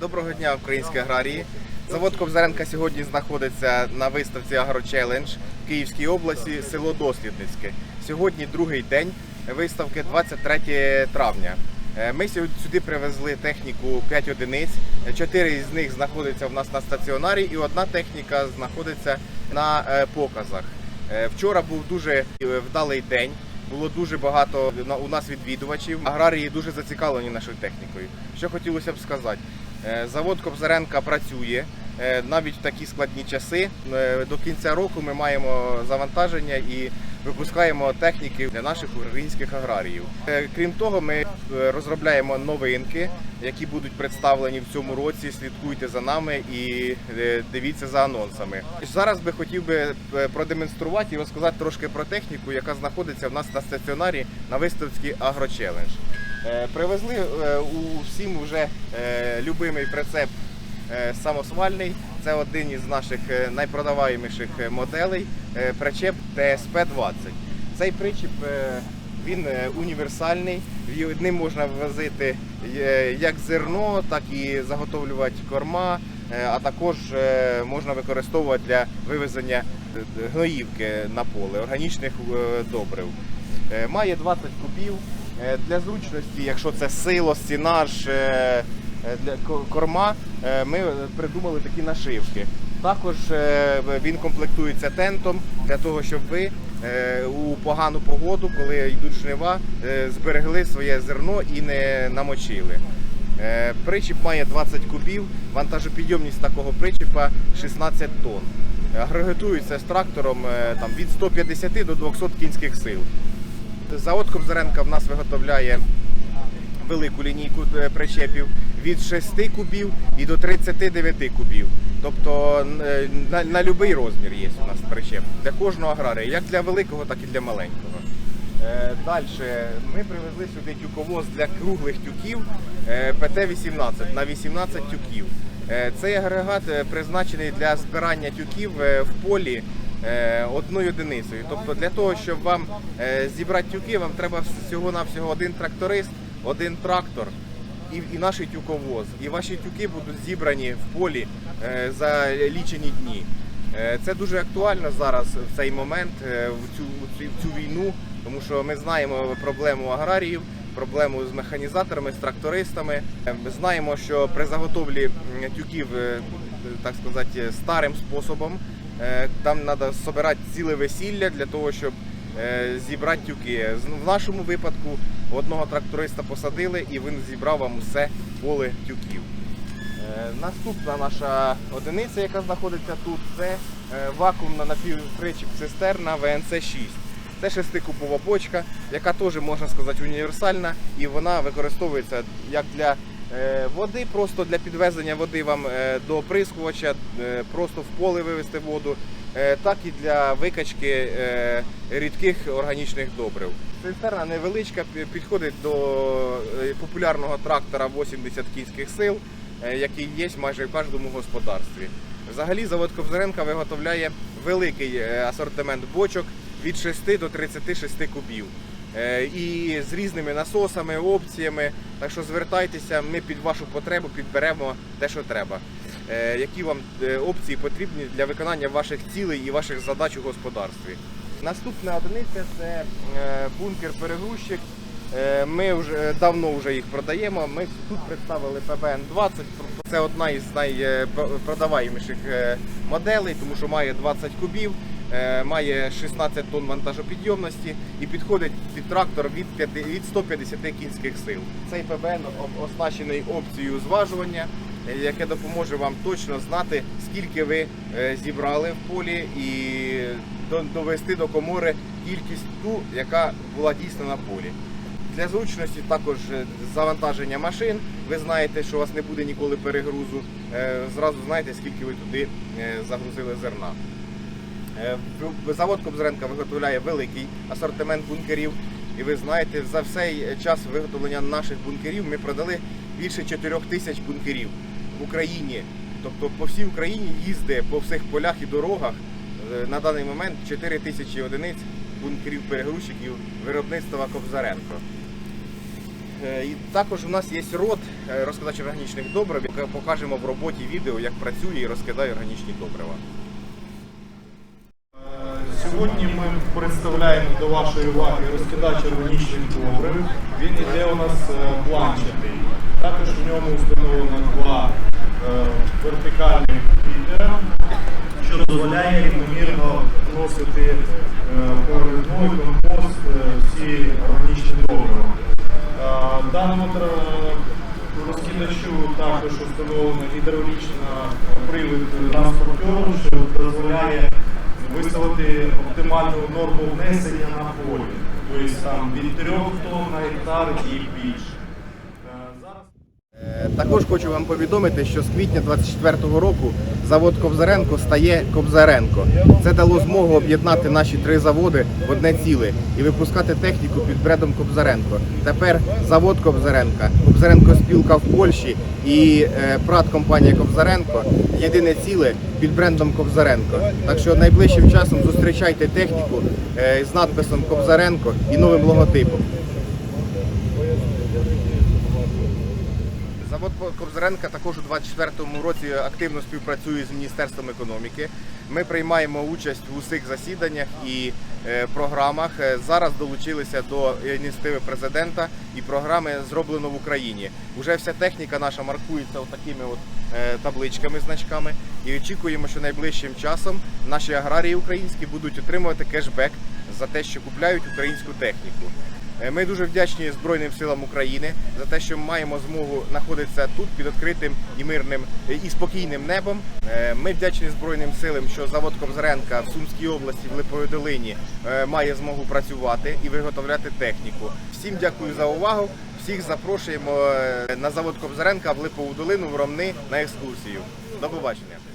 Доброго дня, українські аграрії. Завод Кобзаренка сьогодні знаходиться на виставці Агрочелендж в Київській області, село Дослідницьке. Сьогодні другий день виставки, 23 травня. Е, Ми сюди привезли техніку 5 одиниць. Чотири з них знаходяться в нас на стаціонарі, і одна техніка знаходиться на е, показах. Е, Вчора був дуже вдалий день. Було дуже багато у нас відвідувачів. Аграрії дуже зацікавлені нашою технікою. Що хотілося б сказати, завод Кобзаренка працює е, навіть в такі складні часи. Е, До кінця року ми маємо завантаження і випускаємо техніки для наших українських аграріїв. Е, Крім того, ми е, розробляємо новинки, які будуть представлені в цьому році. Слідкуйте за нами і е, дивіться за анонсами. Зараз би хотів би е, продемонструвати і розказати трошки про техніку, яка знаходиться в нас на стаціонарі на виставці Агрочелендж. Е, Привезли е, у всім вже е, любимий прицеп самосвальний. Це один із наших найпродаваєміших моделей. Причеп ТСП-20. Цей причіп він універсальний. Ним можна ввозити е, як зерно, так і заготовлювати корма, а також можна використовувати для вивезення гноївки на поле, органічних добрив. Має 20 кубів. Е, Для зручності, якщо це сило, стінаж, е, для корма, е, ми придумали такі нашивки. Також він комплектується тентом для того, щоб ви у погану погоду, коли йдуть жнива, зберегли своє зерно і не намочили. Причіп має 20 кубів, вантажопідйомність такого причіпа 16 тонн. Агрегатується з трактором там, від 150 до 200 кінських сил. Завод Кобзаренка в нас виготовляє велику лінійку е, причепів від 6 кубів і до 39 кубів. Тобто е, на, на будь-який розмір є у нас причеп для кожного аграрія, як для великого, так і для маленького. Далі ми привезли сюди тюковоз для круглих тюків е, ПТ-18 на 18 тюків. Е, Цей агрегат е, призначений для збирання тюків е, в полі е, одною одиницею. Тобто для того, щоб вам е, зібрати тюки, вам треба всього-навсього один тракторист, один трактор і, і наш тюковоз. І ваші тюки будуть зібрані в полі е, за лічені дні. Це дуже актуально зараз в цей момент, в цю, в цю- війну, тому що ми знаємо проблему аграріїв, проблему з механізаторами, з трактористами. Ми знаємо, що при заготовлі тюків, так сказати, старим способом, там треба збирати ціле весілля для того, щоб е, зібрати тюки. В нашому випадку одного тракториста посадили і він зібрав вам усе поле тюків. Е, Наступна наша одиниця, яка знаходиться тут, це е, вакуумна напівпричіп цистерна ВНЦ-6. Це шестикубова бочка, яка теж можна сказати універсальна, і вона використовується як для е, води, просто для підвезення води вам е, до оприскувача, е, просто в поле вивезти воду, е, так і для викачки е, рідких органічних добрив. Цистерна невеличка, підходить до е, популярного трактора 80 кінських сил е, який є майже в кожному господарстві. Взагалі завод Кобзаренка виготовляє великий е, асортимент бочок від 6 до 36 кубів. Е, І з різними насосами, опціями. Так що звертайтеся, ми під вашу потребу підберемо те, що треба. Е, Які вам е, опції потрібні для виконання ваших цілей і ваших задач у господарстві. Наступна одиниця це бункер-перегрузчик. Ми вже давно вже їх продаємо. Ми тут представили ПБН-20. Це одна із найпродаваєміших моделей, тому що має 20 кубів, має 16 тонн вантажопідйомності і підходить під трактор від, 150 кінських сил. Цей ПБН оснащений опцією зважування, е, яке допоможе вам точно знати, скільки ви е, зібрали в полі і довести до комори кількість ту, яка була дійсно на полі. Для зручності також е, завантаження машин. Ви знаєте, що у вас не буде ніколи перегрузу. Е, Зразу знаєте, скільки ви туди е, загрузили зерна. Е, Завод Кобзаренка виготовляє великий асортимент бункерів. І ви знаєте, за цей час виготовлення наших бункерів ми продали більше 4 тисяч бункерів в Україні. Тобто по всій Україні їздить по всіх полях і дорогах е, на даний момент 4 тисячі одиниць бункерів перегрузчиків виробництва Кобзаренко. Е, І також у нас є рот розкидач органічних добрив, покажемо в роботі відео, як працює і розкидає органічні добрива. Сьогодні ми представляємо до вашої уваги розкидач органічних добрив. Він іде у нас е, планчатий. Також в ньому встановлено два е, вертикальні фільтера, що дозволяє рівномірно вносити е, прорізной компост всі органічні добрива. Даному розкидачу також встановлено гідравлічна привід транспортеру, що дозволяє виставити оптимальну норму внесення на полі. Тобто там від 3 тонн на гектар і більше. Також хочу вам повідомити, що з квітня 24-го року завод Кобзаренко стає Кобзаренко. Це дало змогу об'єднати наші три заводи в одне ціле і випускати техніку під брендом Кобзаренко. Тепер завод Кобзаренка, Кобзаренко спілка в Польщі і е, прат компанія Кобзаренко єдине ціле під брендом Кобзаренко. Так що найближчим часом зустрічайте техніку е, з надписом Кобзаренко і новим логотипом. Завод Кобзаренка також у 2024 році активно співпрацює з Міністерством економіки. Ми приймаємо участь в усіх засіданнях і е, програмах. Е, Зараз долучилися до ініціативи президента і програми зроблено в Україні. Уже вся техніка наша маркується такими от е, табличками, значками. І очікуємо, що найближчим часом наші аграрії українські будуть отримувати кешбек за те, що купляють українську техніку. Е, Ми дуже вдячні Збройним силам України за те, що маємо змогу знаходитися тут під відкритим і мирним е, і спокійним небом. Е, Ми вдячні Збройним силам, що завод Кобзаренка в Сумській області в Липовій долині має змогу працювати і виготовляти техніку. Всім дякую за увагу. Всіх запрошуємо на завод Кобзаренка в Липову долину в Ромни на екскурсію. До побачення.